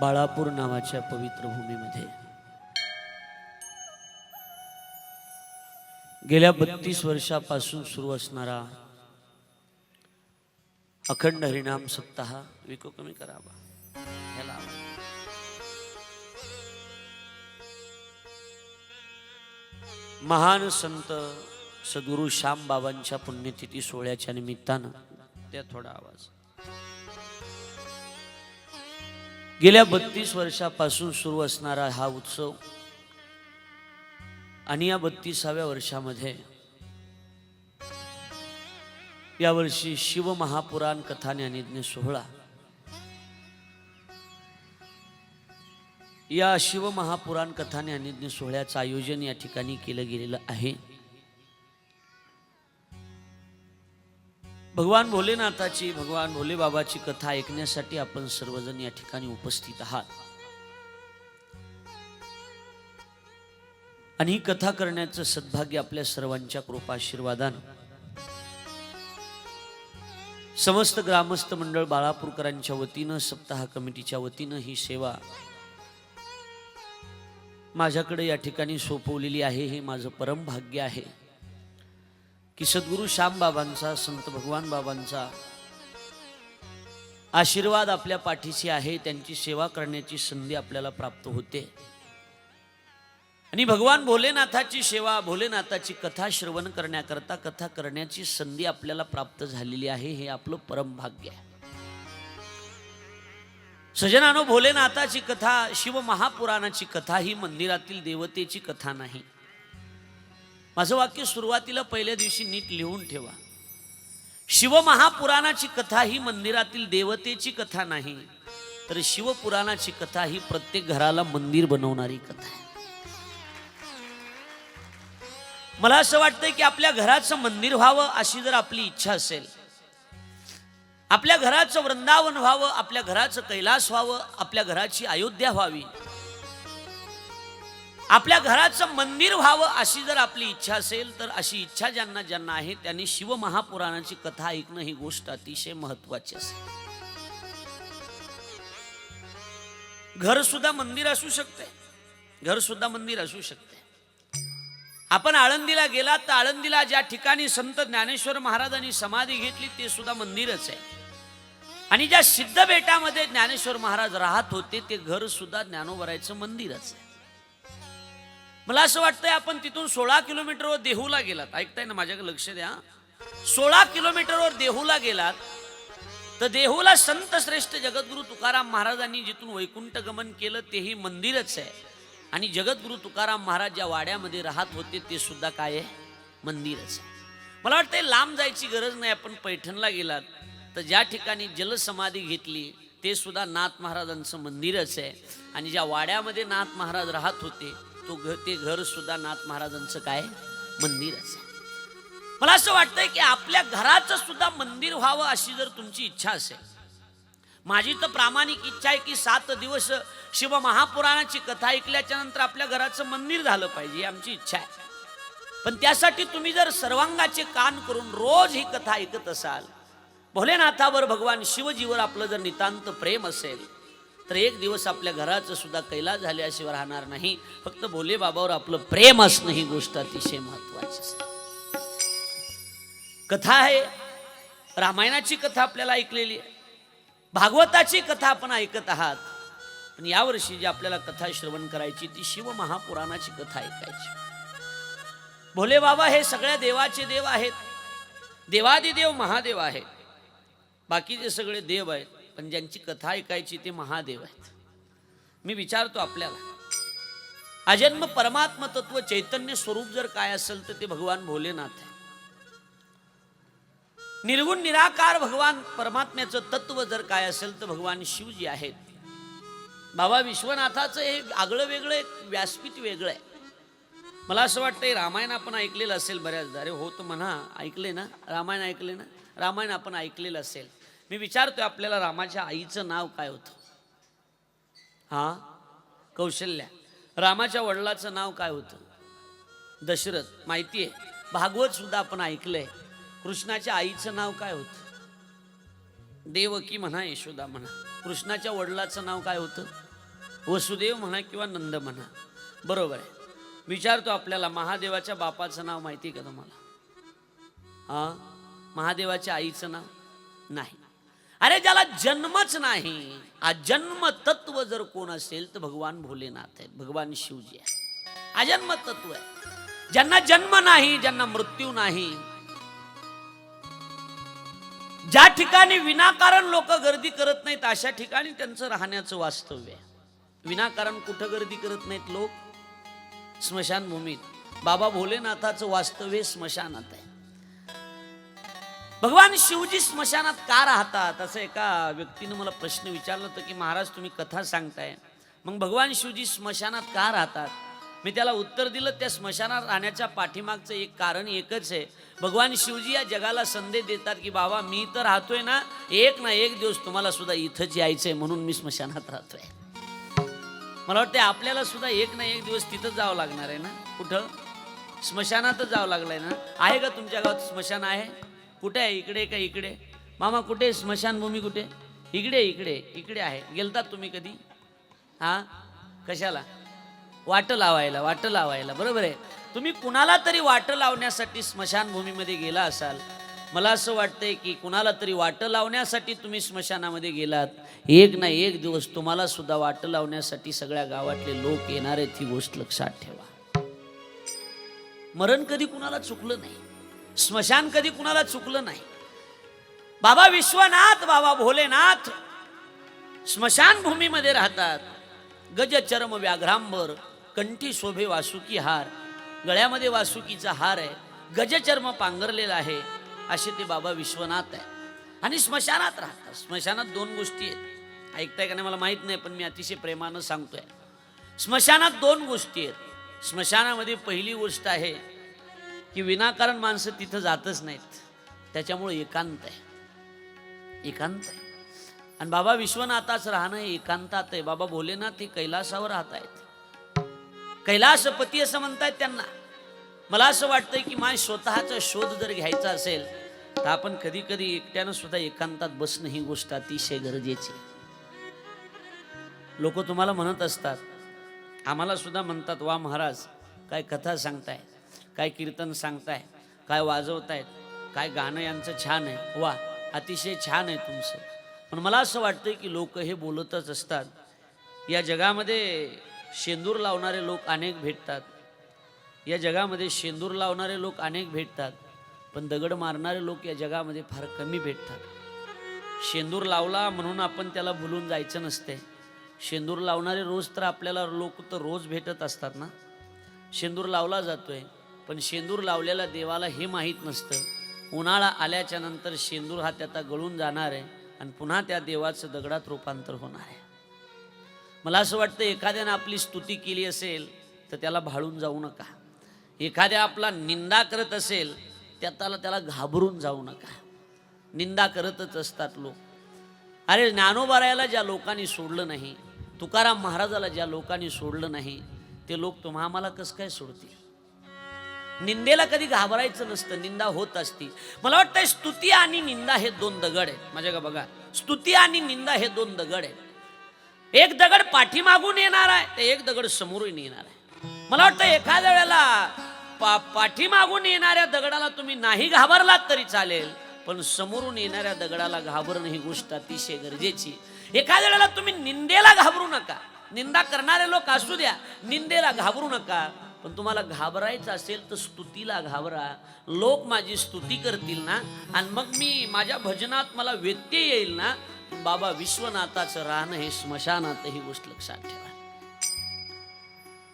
बाळापूर नावाच्या पवित्र भूमीमध्ये. गेल्या बत्तीस वर्षापासून सुरू असणारा अखंड हरिणाम सप्ताह विको कमी करावा. ह्याला महान संत सद्गुरू श्याम बाबांच्या पुण्यतिथी सोहळ्याच्या निमित्तानं त्या थोडा आवाज. गेल्या बत्तीस वर्षापासून सुरू असणारा हा उत्सव आणि या बत्तीसाव्या वर्षामध्ये यावर्षी शिवमहापुराण कथा ज्ञानिज्ञ सोहळा या शिवमहापुराण कथा ज्ञानिज्ञ सोहळ्याचं आयोजन या ठिकाणी केलं गेलेलं आहे. भगवान भोलेनाथाची भगवान भोले बाबाची कथा ऐकण्यासाठी आपण सर्वजण या ठिकाणी उपस्थित आहात. आणि ही कथा करण्याचं सद्भाग्य आपल्या सर्वांच्या कृपाशीर्वादानं. समस्त ग्रामस्थ मंडळ बाळापूरकरांच्या वतीनं सप्ताह कमिटीच्या वतीनं ही सेवा माझ्याकडे या ठिकाणी सोपवलेली आहे हे माझं परम भाग्य आहे. की सद्गुरू श्यामबाबांचा संत भगवान बाबांचा आशीर्वाद आपल्या पाठीशी आहे त्यांची सेवा करण्याची संधी आपल्याला प्राप्त होते. आणि भगवान भोलेनाथाची सेवा भोलेनाथाची कथा श्रवण करण्याकरता कथा करण्याची संधी आपल्याला प्राप्त झालेली आहे हे आपलं परमभाग्य आहे. सजनानो भोलेनाथाची कथा शिव महापुराणाची कथा ही मंदिरातील देवतेची कथा नाही. माझं वाक्य सुरुवातीला पहिल्या दिवशी नीट लिहून ठेवा. शिव महापुराणाची कथा ही मंदिरातील देवतेची कथा नाही तर शिवपुराणाची कथा ही प्रत्येक घराला मंदिर बनवणारी कथा आहे. मला असं वाटतंय की आपल्या घराचं मंदिर व्हावं अशी जर आपली इच्छा असेल आपल्या घराचं वृंदावन व्हावं आपल्या घराचं कैलास व्हावं आपल्या घराची अयोध्या व्हावी आपल्या घराचं मंदिर व्हावं अशी जर आपली इच्छा असेल तर अशी इच्छा ज्यांना ज्यांना आहे त्यांनी शिव महापुराणाची कथा ऐकणं ही गोष्ट अतिशय महत्वाची असेल. घर सुद्धा मंदिर असू शकते. घर सुद्धा मंदिर असू शकते. आपण आळंदीला गेलात तर आळंदीला ज्या ठिकाणी संत ज्ञानेश्वर महाराजांनी समाधी घेतली ते सुद्धा मंदिरच आहे. आणि ज्या सिद्ध बेटामध्ये ज्ञानेश्वर महाराज राहत होते ते घर सुद्धा ज्ञानोबरायचं मंदिरच आहे. मला असं वाटतंय आपण तिथून सोळा किलोमीटरवर देहूला गेलात. ऐकताय ना माझ्याकडे लक्ष द्या. सोळा किलोमीटरवर देहूला गेलात तर देहूला संत श्रेष्ठ जगद्गुरु तुकाराम महाराजांनी जिथून वैकुंठ गमन केलं तेही मंदिरच आहे. आणि जगद्गुरु तुकाराम महाराज ज्या वाड्यामध्ये राहत होते ते सुद्धा काय आहे? मंदिरच आहे. मला वाटतं लांब जायची गरज नाही आपण पैठणला गेलात तर ज्या ठिकाणी जलसमाधी घेतली ते सुद्धा नाथ महाराजांचं मंदिरच आहे. आणि ज्या वाड्यामध्ये नाथ महाराज राहत होते तो घर ते घर सुद्धा नाथ महाराजांचं काय? मंदिरच आहे मला असं वाटतंय की आपल्या घराचं सुद्धा मंदिर व्हावं अशी जर तुमची इच्छा असेल. माझी तर प्रामाणिक इच्छा आहे की सात दिवस शिव महापुराणाची कथा ऐकल्याच्या नंतर आपल्या घराचं मंदिर झालं पाहिजे आमची इच्छा आहे. पण त्यासाठी तुम्ही जर सर्वांगाचे कान करून रोज ही कथा ऐकत असाल भोलेनाथावर भगवान शिवजीवर आपलं जर नितांत प्रेम असेल तर एक दिवस आपल्या घराचं सुद्धा कैलास झाल्याशिवाय राहणार नाही. फक्त भोले बाबावर आपलं प्रेम असणं ही गोष्ट अतिशय महत्वाची असते. कथा आहे. रामायणाची कथा आपल्याला ऐकलेली आहे. भागवताची कथा आपण ऐकत आहात. पण यावर्षी जी आपल्याला कथा श्रवण करायची ती शिव महापुराणाची कथा ऐकायची. भोले बाबा हे सगळ्या देवाचे देव आहेत. देवादिदेव महादेव आहेत. बाकीचे सगळे देव आहेत. पण ज्यांची कथा ऐकायची ते महादेव आहेत. मी विचारतो आपल्याला अजन्म परमात्म तत्व चैतन्य स्वरूप जर काय असेल तर ते भगवान भोलेनाथ आहे. निर्गुण निराकार भगवान परमात्म्याचं तत्व जर काय असेल तर भगवान शिवजी आहेत. बाबा विश्वनाथाचं हे आगळं वेगळं एक व्यासपीठ वेगळं आहे. मला असं वाटतं रामायण आपण ऐकलेलं असेल बऱ्याचदा. अरे हो तर म्हणा ऐकले ना? रामायण ऐकले ना? रामायण आपण ऐकलेलं असेल. मी विचारतोय आपल्याला रामाच्या आईचं नाव काय होतं? हा? कौशल्या. रामाच्या वडिलाचं नाव काय होतं? दशरथ. माहिती आहे भागवत सुद्धा आपण ऐकलंय. कृष्णाच्या आईचं नाव काय होतं? देवकी म्हणा यशोदा म्हणा. कृष्णाच्या वडिलाचं नाव काय होतं? वसुदेव म्हणा किंवा नंद म्हणा. बरोबर आहे. विचारतो आपल्याला महादेवाच्या बापाचं नाव माहिती आहे का तुम्हाला? हा? महादेवाच्या आईचं नाव? नाही. अरे ज्याला जन्मच नाही अजन्म तत्व जर कोण असेल तर भगवान भोलेनाथ आहेत भगवान शिवजी आहे. अजन्म तत्व आहे. ज्यांना जन्म नाही ज्यांना मृत्यू नाही ज्या ठिकाणी विनाकारण लोक गर्दी करत नाहीत अशा ठिकाणी त्यांचं राहण्याचं वास्तव्य आहे. विनाकारण कुठं गर्दी करत नाहीत लोक? स्मशानभूमीत. बाबा भोलेनाथाचं वास्तव्य स्मशानात आहे. भगवान शिवजी स्मशानात का राहतात? असं एका व्यक्तीनं मला प्रश्न विचारला होता की महाराज तुम्ही कथा सांगताय. मग भगवान शिवजी स्मशानात का राहतात? मी त्याला उत्तर दिलं त्या स्मशानात राहण्याच्या पाठीमागचं एक कारण एकच आहे. भगवान शिवजी या जगाला संदेश देतात की बाबा मी तर राहतोय ना एक ना एक दिवस तुम्हाला सुद्धा इथंच यायचंय म्हणून मी स्मशानात राहतोय. मला वाटतं आपल्याला सुद्धा एक ना एक दिवस तिथं जावं लागणार आहे ना? कुठं? स्मशानातच जावं लागलंय ना? आहे का तुमच्या गावात स्मशान आहे? कुठे आहे? इकडे का इकडे? मामा कुठे? स्मशानभूमी कुठे? इकडे इकडे इकडे आहे. गेलतात तुम्ही कधी? हा? कशाला? वाट लावायला वाट लावायला. बरोबर आहे. तुम्ही कुणाला तरी वाट लावण्यासाठी स्मशानभूमीमध्ये गेला असाल? मला असं वाटतंय की कुणाला तरी वाट लावण्यासाठी तुम्ही स्मशानामध्ये गेलात. एक ना एक दिवस तुम्हाला सुद्धा वाट लावण्यासाठी सगळ्या गावातले लोक येणार आहेत ही गोष्ट लक्षात ठेवा. मरण कधी कुणाला चुकलं नाही. स्मशान कधी कुणाला चुकलं नाही. बाबा विश्वनाथ बाबा भोलेनाथ स्मशानभूमीमध्ये राहतात. गज चर्म व्याघ्रांबर कंठी शोभे वासुकी हार. गळ्यामध्ये वासुकीचा हार आहे. गजचर्म पांघरलेला आहे. असे ते बाबा विश्वनाथ आहे. आणि स्मशानात राहतात. स्मशानात दोन गोष्टी आहेत. ऐकताय का नाही मला माहीत नाही पण मी अतिशय प्रेमानं सांगतोय. स्मशानात दोन गोष्टी आहेत. स्मशानामध्ये पहिली गोष्ट आहे की विनाकारण माणसं तिथं जातच नाहीत. त्याच्यामुळे एकांत आहे. एकांत आहे. आणि बाबा विश्वनाथाच राहणं हे एकांतात आहे. बाबा भोलेनाथ हे कैलासावर राहत आहेत कैलासपती असं म्हणतायत त्यांना. मला असं वाटतंय की माझ्या स्वतःचा शोध जर घ्यायचा असेल तर आपण कधी कधी एकट्यानं सुद्धा एकांतात बसणं ही गोष्ट अतिशय गरजेची लोक तुम्हाला म्हणत असतात. आम्हाला सुद्धा म्हणतात वा महाराज काय कथा सांगताय काय कीर्तन सांगताय काय वाजवतायत काय गाणं यांचं छान आहे. वा अतिशय छान आहे तुमचं. पण मला असं वाटतं की लोक हे बोलतच असतात. या जगामध्ये शेंदूर लावणारे लोक अनेक भेटतात. या जगामध्ये शेंदूर लावणारे लोक अनेक भेटतात. पण दगड मारणारे लोक या जगामध्ये फार कमी भेटतात. शेंदूर लावला म्हणून आपण त्याला भुलून जायचं नसते शेंदूर लावणारे रोज तर आपल्याला लोक तर रोज भेटत असतात ना? शेंदूर लावला जातोय. पण शेंदूर लावलेला देवाला हे माहीत नसतं. उन्हाळा आल्याच्यानंतर शेंदूर हा त्याचा गळून जाणार आहे आणि पुन्हा त्या देवाचं दगडात रूपांतर होणार आहे. मला असं वाटतं एखाद्यानं आपली स्तुती केली असेल तर त्याला भाळून जाऊ नका. एखाद्या आपला निंदा करत असेल त्या त्याला त्याला घाबरून जाऊ नका. निंदा करतच असतात लोक. अरे ज्ञानोबारायाला ज्या लोकांनी सोडलं नाही तुकाराम महाराजाला ज्या लोकांनी सोडलं नाही ते लोक तुम्हा आम्हाला कसं काय सोडतील? निंदेला कधी घाबरायचं नसतं निंदा होत असती. मला वाटतंय स्तुती आणि निंदा हे दोन दगड आहेत. माझ्या का बघा स्तुती आणि निंदा हे दोन दगड आहेत. एक दगड पाठीमागून येणार आहे तर एक दगड समोरून येणार आहे. मला वाटतं एखाद्या वेळेला पा पाठीमागून येणाऱ्या दगडाला तुम्ही नाही घाबरलात तरी चालेल पण समोरून येणाऱ्या दगडाला घाबरणं ही गोष्ट अतिशय गरजेची एखाद्या वेळेला तुम्ही निंदेला घाबरू नका. निंदा करणारे लोक असू द्या निंदेला घाबरू नका. पण तुम्हाला घाबरायचं असेल तर स्तुतीला घाबरा. लोक माझी स्तुती करतील ना? आणि मग मी माझ्या भजनात मला व्यत्यय येईल ना? बाबा विश्वनाथाचं राहणं हे स्मशानात ही गोष्ट लक्षात ठेवा.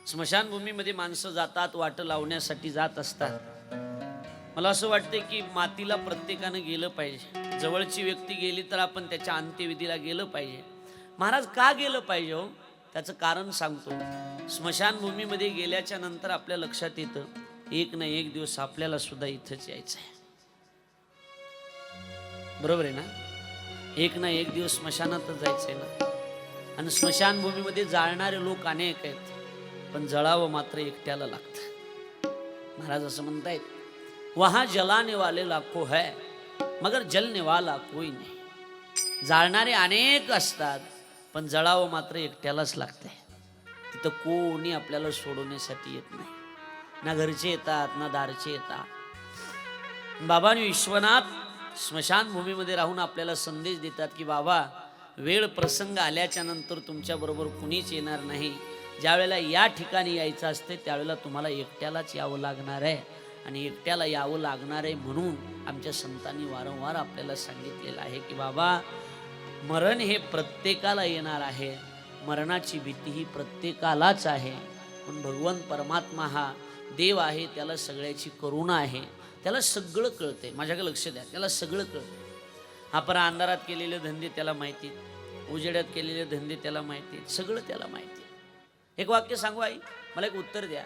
स्मशानभूमीमध्ये माणसं जातात वाट लावण्यासाठी जात असतात. मला असं वाटतं की मातीला प्रत्येकानं गेलं पाहिजे. जवळची व्यक्ती गेली तर आपण त्याच्या अंत्यविधीला गेलं पाहिजे. महाराज का गेलं पाहिजे हो? त्याचं कारण सांगतो. स्मशानभूमीमध्ये गेल्याच्यानंतर आपल्या लक्षात येतं एक ना एक दिवस आपल्याला सुद्धा इथंच यायचं आहे. बरोबर आहे ना? एक ना एक दिवस स्मशानातच जायचंय ना? आणि स्मशानभूमीमध्ये जाळणारे लोक अनेक आहेत पण जळावं मात्र एकट्याला लागतं. महाराज असं म्हणतायत वहा जलाने वाले लाखो है मगर जलने वाला कोई नाही. जाळणारे अनेक असतात पण जळावं मात्र एकट्यालाच लागतंय. तिथं कोणी आपल्याला सोडवण्यासाठी येत नाही. ना घरचे येतात ना दारचे येतात. बाबांनी विश्वनाथ स्मशानभूमीमध्ये राहून आपल्याला संदेश देतात की बाबा वेळ प्रसंग आल्याच्यानंतर तुमच्याबरोबर कुणीच येणार नाही. ज्यावेळेला या ठिकाणी यायचं असते त्यावेळेला तुम्हाला एकट्यालाच यावं लागणार आहे. आणि एकट्याला यावं लागणार आहे म्हणून आमच्या संतांनी वारंवार आपल्याला सांगितलेलं आहे की बाबा मरण हे प्रत्येकाला येणार आहे. मरणाची भीती ही प्रत्येकालाच आहे. पण भगवान परमात्मा हा देव आहे त्याला सगळ्याची करुणा आहे. त्याला सगळं कळते माझ्याकडे लक्ष द्या. त्याला सगळं कळतं आपण अंधारात केलेले धंदे त्याला माहिती आहेत. उजेड्यात केलेले धंदे त्याला माहिती आहेत. सगळं त्याला माहिती आहे. एक वाक्य सांगू आई? मला एक उत्तर द्या.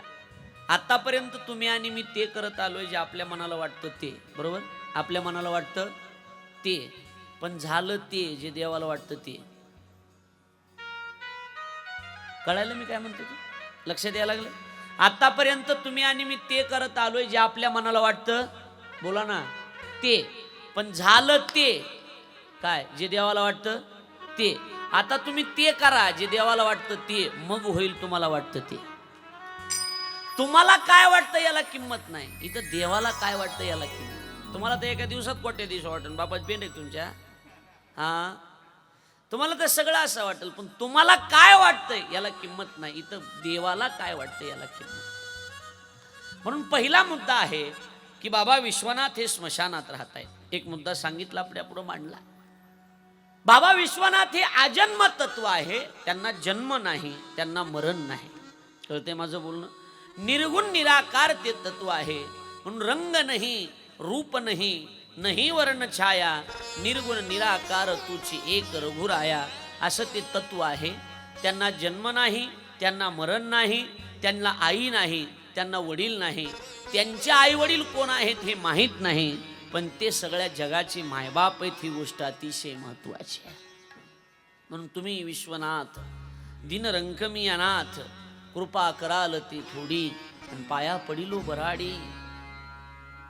आतापर्यंत तुम्ही आणि मी ते करत आलोय जे आपल्या मनाला वाटतं ते. बरोबर? आपल्या मनाला वाटतं ते. पण झालं ते जे देवाला वाटतं ते. कळायला मी काय म्हणतो ते? लक्षात यायला लागलं? आतापर्यंत तुम्ही आणि मी ते करत आलोय जे आपल्या मनाला वाटतं. बोला ना. ते. पण झालं ते. काय? जे देवाला वाटतं ते. आता तुम्ही ते करा. जे देवाला वाटतं ते. मग होईल तुम्हाला वाटतं ते. तुम्हाला काय वाटतं याला किंमत नाही. इथं देवाला काय वाटतं याला किंमत? तुम्हाला तर एका दिवसात कोट्या दिवस वाटेल बाबा पेंड आहे तुमच्या. हा? तुम्हाला तर सगळं असं वाटेल पण तुम्हाला काय वाटतंय याला किंमत नाही. इथं देवाला काय वाटतं याला किंमत म्हणून पहिला मुद्दा आहे की बाबा विश्वनाथ हे स्मशानात राहत आहेत एक मुद्दा सांगितला आपल्या पुढे मांडला. बाबा विश्वनाथ हे आजन्म तत्व आहे त्यांना जन्म नाही त्यांना मरण नाही. कळते माझं बोलणं? निर्गुण निराकार ते तत्व आहे. म्हणून रंग नाही रूप नाही नाही वर्ण छाया निर्गुण निराकार तुची एक रघुराया. असं ते तत्व आहे. त्यांना जन्म नाही त्यांना मरण नाही त्यांना आई नाही त्यांना वडील नाही. त्यांचे आई वडील कोण आहेत हे माहीत नाही पण ते सगळ्या जगाची मायबाप आहेत ही गोष्ट अतिशय महत्वाची आहे. म्हणून तुम्ही विश्वनाथ दिनरंकमी अनाथ कृपा कराल ती थोडी पण पाया पडिलो बराडी.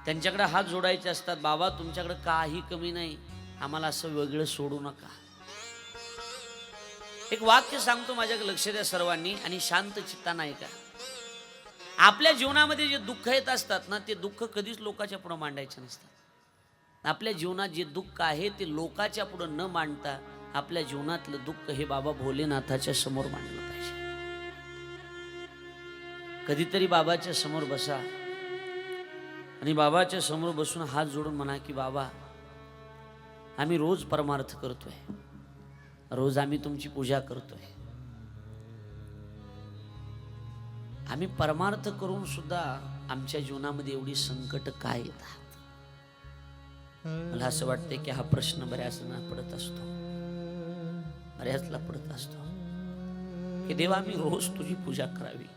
त्यांच्याकडे हात जोडायचे असतात बाबा तुमच्याकडे काही कमी नाही. आम्हाला असं वेगळं सोडू नका. एक वाक्य सांगतो माझ्याकडे लक्ष द्या सर्वांनी आणि शांत चित्ता नाही का आपल्या जीवनामध्ये जे दुःख येत असतात ना ते दुःख कधीच लोकाच्या पुढे मांडायचे नसतात आपल्या जीवनात जे दुःख आहे ते लोकाच्या पुढे न मांडता आपल्या जीवनातलं दुःख हे बाबा भोलेनाथाच्या समोर मांडलं पाहिजे. कधीतरी बाबाच्या समोर बसा. आणि बाबाच्या समोर बसून हात जोडून म्हणा की बाबा आम्ही रोज परमार्थ करतोय. रोज आम्ही तुमची पूजा करतोय. आम्ही परमार्थ करून सुद्धा आमच्या जीवनामध्ये एवढी संकट काय येतात मला असं वाटतंय की हा प्रश्न बऱ्याच ना पडत असतो. बऱ्याचला पडत असतो. की देवा आम्ही रोज तुझी पूजा करावी.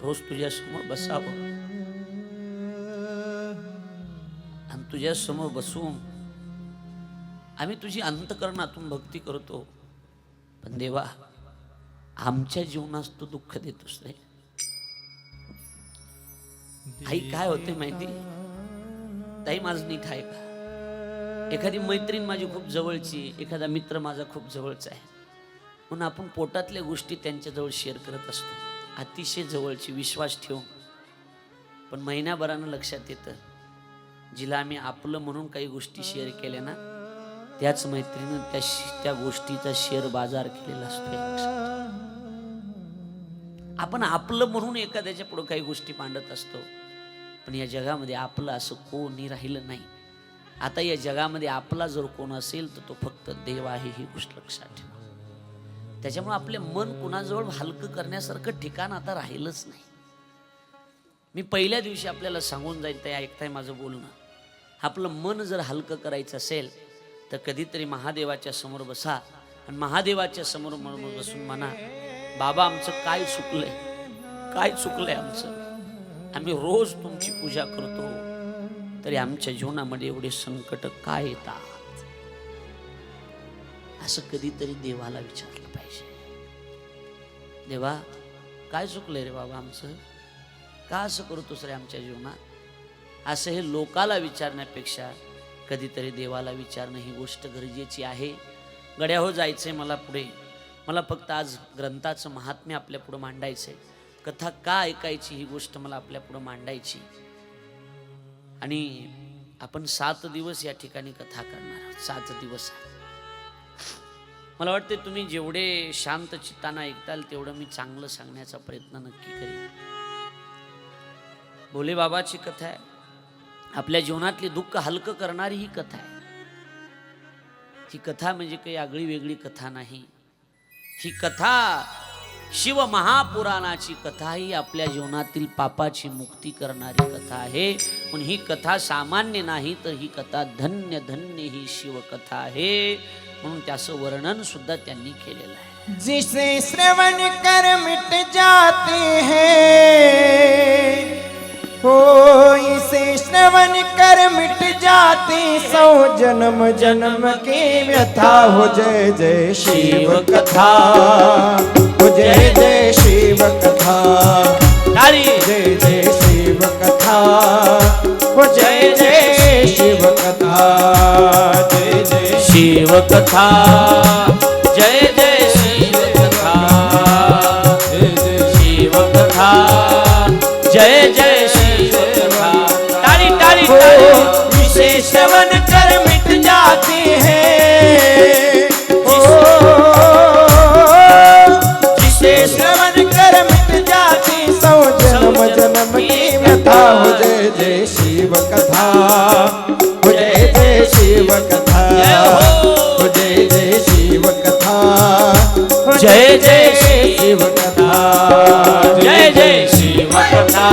रोज तुझ्या समोर बसावं. आणि तुझ्या समोर बसून आम्ही तुझी अंतकरणातून भक्ती करतो. पण देवा आमच्या जीवनास तू दुःख देतोस रे. आई काय होते माहिती? ताई माझं नीट आहे का? एखादी मैत्रीण माझी खूप जवळची एखादा मित्र माझा खूप जवळचा आहे. म्हणून आपण पोटातल्या गोष्टी त्यांच्याजवळ शेअर करत असतो. अतिशय जवळची विश्वास ठेवून. पण महिन्याभरानं लक्षात येतं जिला आम्ही आपलं म्हणून काही गोष्टी शेअर केल्या ना त्याच मैत्रीनं त्या त्या गोष्टीचा शेअर बाजार केलेला असतो आपण आपलं म्हणून एखाद्याच्या पुढे काही गोष्टी मांडत असतो पण या जगामध्ये आपलं असं कोणी राहिलं नाही. आता या जगामध्ये आपला जर कोण असेल तर तो फक्त देव आहे ही गोष्ट लक्षात ठेवा. त्याच्यामुळे आपले मन कुणाजवळ हलकं करण्यासारखं ठिकाण आता राहिलंच नाही. मी पहिल्या दिवशी आपल्याला सांगून जाईल ते ऐकताय माझं बोलणं. आपलं मन जर हलकं करायचं असेल तर कधीतरी महादेवाच्या समोर बसा आणि महादेवाच्या समोर बसून म्हणा बाबा आमचं काय चुकलंय? काय चुकलंय आमचं? आम्ही रोज तुमची पूजा करतो. तरी आमच्या जीवनामध्ये एवढे संकट काय येतात? असं कधीतरी देवाला विचारलं पाहिजे. देवा काय चुकलंय रे बाबा आमचं? का असं करतोस रे आमच्या जीवनात? असं हे लोकाला विचारण्यापेक्षा कधीतरी देवाला विचारणं ही गोष्ट गरजेची आहे. गड्या हो जायचंय मला पुढे. मला फक्त आज ग्रंथाचं महात्म्य आपल्या पुढं मांडायचं आहे कथा का ऐकायची ही गोष्ट मला आपल्या पुढं मांडायची? आणि आपण सात दिवस या ठिकाणी कथा करणार सात दिवस मला वाटते तुम्ही जेवढे शांत चित्तानं ऐकताल तेवढं मी चांगलं सांगण्याचा प्रयत्न नक्की करेन. भोले बाबाची कथा आहे. आपल्या जीवनातली दुःख हलकं करणारी ही कथा आहे. ही कथा म्हणजे काही आगळी वेगळी कथा नाही. ही कथा शिव महापुराणाची कथा ही आपल्या जीवनातील पापाची मुक्ती करणारी कथा आहे. पण ही कथा सामान्य नाही तर ही कथा धन्य धन्य ही शिवकथा आहे. म्हणून त्याचं वर्णन सुद्धा त्यांनी केलेलं आहे. जिसे श्रवण कर मिट जाते हैं। हो इसे श्रवण कर मिट जाते सौ जन्म जन्म की व्यथा। हो जय जय शिव कथा। हो जय जय शिव कथा। जय जय शिव कथा। हो जय जय शिव कथा। जय जय शिवकथा जय जय जय शिव कथा जय जय शिव कथा जय जय शिव कथा जय जय शिवकथा